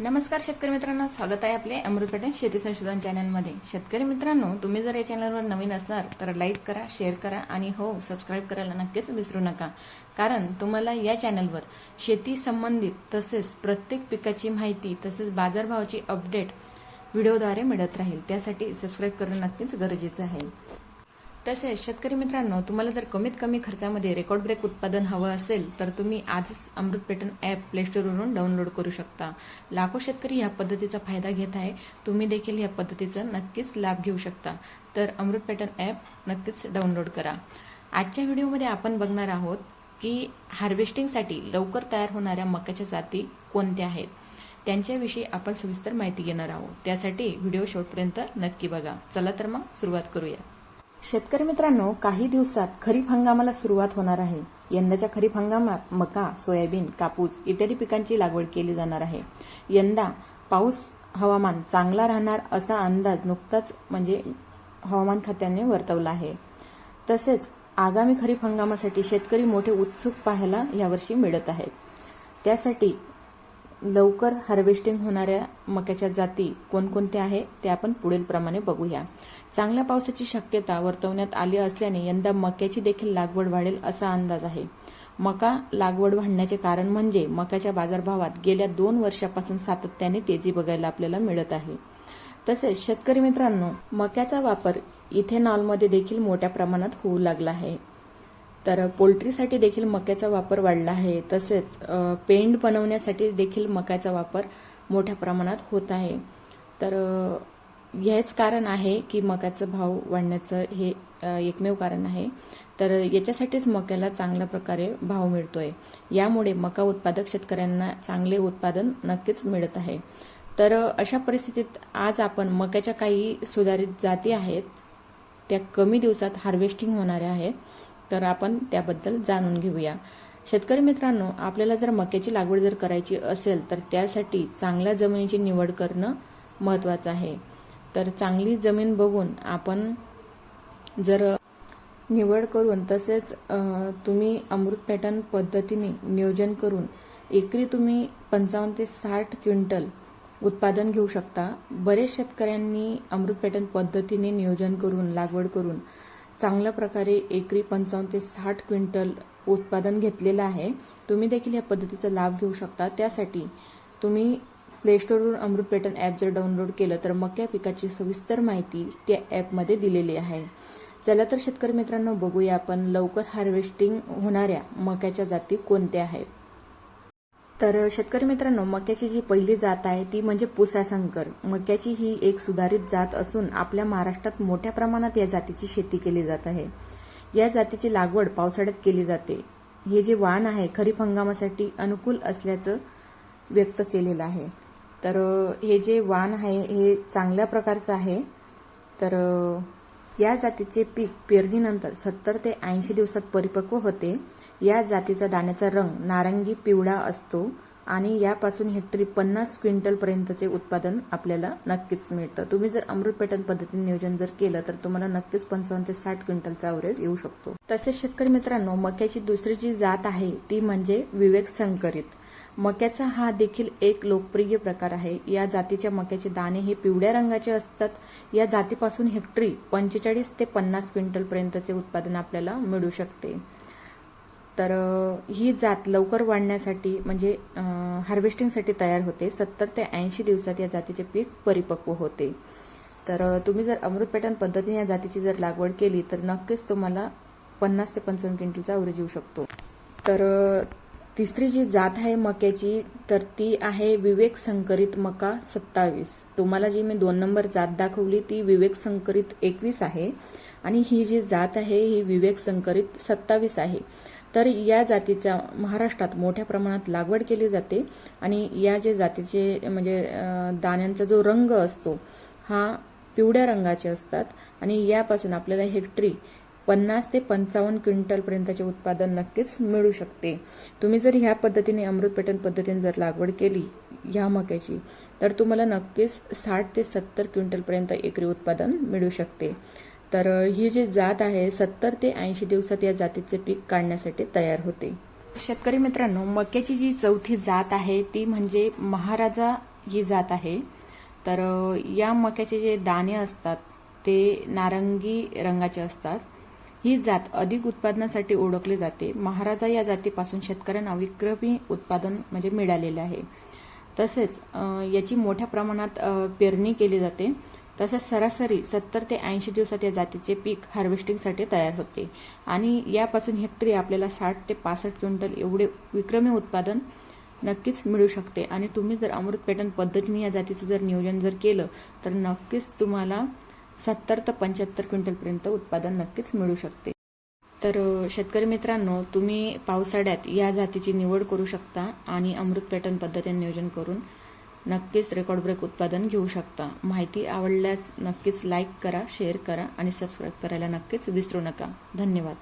नमस्कार शेतकरी मित्रांनो स्वागत आहे आपले अमृतपेटन शेती संशोधन चॅनलमध्ये शेतकरी मित्रांनो तुम्ही जर या चॅनलवर नवीन असणार तर लाईक करा शेअर करा आणि हो सबस्क्राईब करायला नक्कीच विसरू नका. कारण तुम्हाला या चॅनलवर शेती संबंधित तसेच प्रत्येक पिकाची माहिती तसेच बाजारभावाची अपडेट व्हिडिओद्वारे मिळत राहील. त्यासाठी सबस्क्राईब करणं नक्कीच गरजेचं आहे. तसेच शेतकरी मित्रांनो तुम्हाला जर कमीत कमी खर्चामध्ये रेकॉर्ड ब्रेक उत्पादन हवं असेल तर तुम्ही आजच अमृत पेटन ॲप प्लेस्टोरवरून डाउनलोड करू शकता. लाखो शेतकरी या पद्धतीचा फायदा घेत आहे. तुम्ही देखील या पद्धतीचा नक्कीच लाभ घेऊ शकता. तर अमृत पेटन ॲप नक्कीच डाउनलोड करा. आजच्या व्हिडिओमध्ये आपण बघणार आहोत की हार्वेस्टिंगसाठी लवकर तयार होणाऱ्या मक्याच्या जाती कोणत्या आहेत? त्यांच्याविषयी आपण सविस्तर माहिती घेणार आहोत. त्यासाठी व्हिडिओ शेवटपर्यंत नक्की बघा. चला तर मग सुरुवात करूया. शेतकरी मित्रांनो काही दिवसात खरीप हंगामाला सुरुवात होणार आहे. यंदाच्या खरीप हंगामात मका सोयाबीन कापूस इत्यादी पिकांची लागवड केली जाणार आहे. यंदा पाऊस हवामान चांगला राहणार असा अंदाज नुकताच म्हणजे हवामान खात्याने वर्तवला आहे. तसेच आगामी खरीप हंगामासाठी शेतकरी मोठे उत्सुक पाहायला यावर्षी मिळत आहेत. त्यासाठी लवकर हार्वेस्टिंग होणाऱ्या मक्याच्या जाती कोणकोणत्या आहे ते आपण पुढील प्रमाणे बघूया. चांगल्या पावसाची शक्यता वर्तवण्यात आली असल्याने यंदा मक्याची देखील लागवड वाढेल असा अंदाज आहे. मका लागवड वाढण्याचे कारण म्हणजे मक्याच्या बाजारभावात गेल्या दोन वर्षापासून सातत्याने तेजी बघायला आपल्याला मिळत आहे. तसेच शेतकरी मित्रांनो मक्याचा वापर इथेनॉलमध्ये देखील मोठ्या प्रमाणात होऊ लागला आहे. तर पोल्ट्रीसाठी देखील मक्याचा वापर वाढला आहे. तसेच पेंड बनवण्यासाठी देखील मक्याचा वापर मोठ्या प्रमाणात होत आहे. तर हेच कारण आहे की मक्याचा भाव वाढण्याचं हे एकमेव कारण आहे. तर याच्यासाठीच मक्याला चांगल्या प्रकारे भाव मिळतोय. यामुळे मका उत्पादक शेतकऱ्यांना चांगले उत्पादन नक्कीच मिळत आहे. तर अशा परिस्थितीत आज आपण मक्याच्या काही सुधारित जाती आहेत. त्या कमी दिवसात हार्वेस्टिंग होणाऱ्या आहेत. तर आपण त्याबद्दल जाणून घेऊया. शेतकरी मित्रांनो आपल्याला जर मक्याची लागवड जर करायची असेल तर त्यासाठी चांगल्या जमिनीची निवड करणं महत्त्वाचं आहे. तर चांगली जमीन बघून आपण जर निवड करून तसेच तुम्ही अमृत पॅटर्न पद्धतीने नियोजन करून एकरी तुम्ही पंचावन्न ते साठ क्विंटल उत्पादन घेऊ शकता. बरेच शेतकऱ्यांनी अमृत पॅटर्न पद्धतीने नियोजन करून लागवड करून चांगल्या प्रकारे एकरी पंचावन्न ते साठ क्विंटल उत्पादन घेतलेलं आहे. तुम्ही देखील या पद्धतीचा लाभ घेऊ शकता. त्यासाठी तुम्ही प्लेस्टोरवरून अमृत पेटन ॲप जर डाउनलोड केलं तर मक्या पिकाची सविस्तर माहिती त्या ॲपमध्ये दिलेली आहे. चला तर शेतकरी मित्रांनो बघूया आपण लवकर हार्वेस्टिंग होणाऱ्या मक्याच्या जाती कोणत्या आहेत. तर शेतकरी मित्रांनो मक्याची जी पहिली जात आहे ती म्हणजे पुसासंकर मक्याची ही एक सुधारित जात असून आपल्या महाराष्ट्रात मोठ्या प्रमाणात या जातीची शेती केली जात आहे. या जातीची लागवड पावसाळ्यात केली जाते. हे जे वाण आहे खरीप हंगामासाठी अनुकूल असल्याचं व्यक्त केलेलं आहे. तर हे जे वाण आहे हे चांगल्या प्रकारचं आहे. तर या जातीचे पीक पेरणीनंतर सत्तर ते ऐंशी दिवसात परिपक्व होते. या जातीचा दाण्याचा रंग नारंगी पिवळा असतो आणि यापासून हेक्टरी पन्नास क्विंटल पर्यंतचे उत्पादन आपल्याला नक्कीच मिळतं. तुम्ही जर अमृत पॅटर्न पद्धतीने नियोजन जर केलं तर तुम्हाला नक्कीच पंचावन्न ते साठ क्विंटलचा अवरेज येऊ शकतो. तसेच शेतकरी मित्रांनो मक्याची दुसरी जी जात आहे ती म्हणजे विवेक संकरित. मक्याचा हा देखील एक लोकप्रिय प्रकार आहे. या जातीच्या मक्याचे दाणे हे पिवळ्या रंगाचे असतात. या जातीपासून हेक्टरी पंचेचाळीस ते पन्नास क्विंटल पर्यंतचे उत्पादन आपल्याला मिळू शकते. तर ही जात लवकर वाढण्यासाठी म्हणजे हार्वेस्टिंगसाठी तयार होते. सत्तर ते ऐंशी दिवसात या जातीचे पीक परिपक्व होते. तर तुम्ही जर अमृत पॅटर्न पद्धतीने या जातीची जर लागवड केली तर नक्कीच तुम्हाला पन्नास ते पंचावन्न क्विंटलचा अवरेज येऊ शकतो. तर तिसरी जी जात आहे मक्याची तर ती आहे विवेक संकरित मका सत्तावीस. तुम्हाला जी मी दोन नंबर जात दाखवली ती विवेक संकरित एकवीस आहे. आणि ही जी जात आहे ही विवेक संकरित सत्तावीस आहे. तर या जातीचा महाराष्ट्रात मोठ्या प्रमाणात लागवड केली जाते आणि या जे जातीचे म्हणजे दाण्यांचा जो रंग असतो हा पिवळ्या रंगाचे असतात आणि यापासून आपल्याला हेक्टरी पन्नास ते पंचावन्न क्विंटल पर्यंतचे उत्पादन नक्कीच मिळू शकते. तुम्ही जर ह्या पद्धतीने अमृत पेटन पद्धतीने जर लागवड केली ह्या मक्याची तर तुम्हाला नक्कीच साठ ते सत्तर क्विंटल पर्यंत एकरी उत्पादन मिळू शकते. तर ही जी जात आहे सत्तर ते ऐंशी दिवसात या जातीचे पीक काढण्यासाठी तयार होते. शेतकरी मित्रांनो मक्याची जी चौथी जात आहे ती म्हणजे महाराजा ही जात आहे. तर या मक्याचे जे दाणे असतात ते नारंगी रंगाचे असतात. ही जात अधिक उत्पादनासाठी ओळखली जाते. महाराजा या जातीपासून शेतकऱ्यांना विक्रमी उत्पादन म्हणजे मिळालेले आहे. तसेच याची मोठ्या प्रमाणात पेरणी केली जाते. तसेच सरासरी सत्तर ते ऐंशी दिवसात या जातीचे पीक हार्वेस्टिंगसाठी तयार होते. आणि यापासून हेक्टरी आपल्याला साठ ते पासष्ट क्विंटल एवढे विक्रमी उत्पादन नक्कीच मिळू शकते. आणि तुम्ही जर अमृत पॅटर्न पद्धतीने या जातीचं जर नियोजन जर केलं तर नक्कीच तुम्हाला सत्तर ते पंच्याहत्तर क्विंटलपर्यंत उत्पादन नक्कीच मिळू शकते. तर शेतकरी मित्रांनो तुम्ही पावसाळ्यात या जातीची निवड करू शकता आणि अमृत पॅटर्न पद्धतीने नियोजन करून नक्कीच रेकॉर्ड ब्रेक उत्पादन घेऊ शकता. माहिती आवडल्यास नक्कीच लाईक करा शेअर करा आणि सबस्क्राईब करायला नक्कीच विसरू नका. धन्यवाद.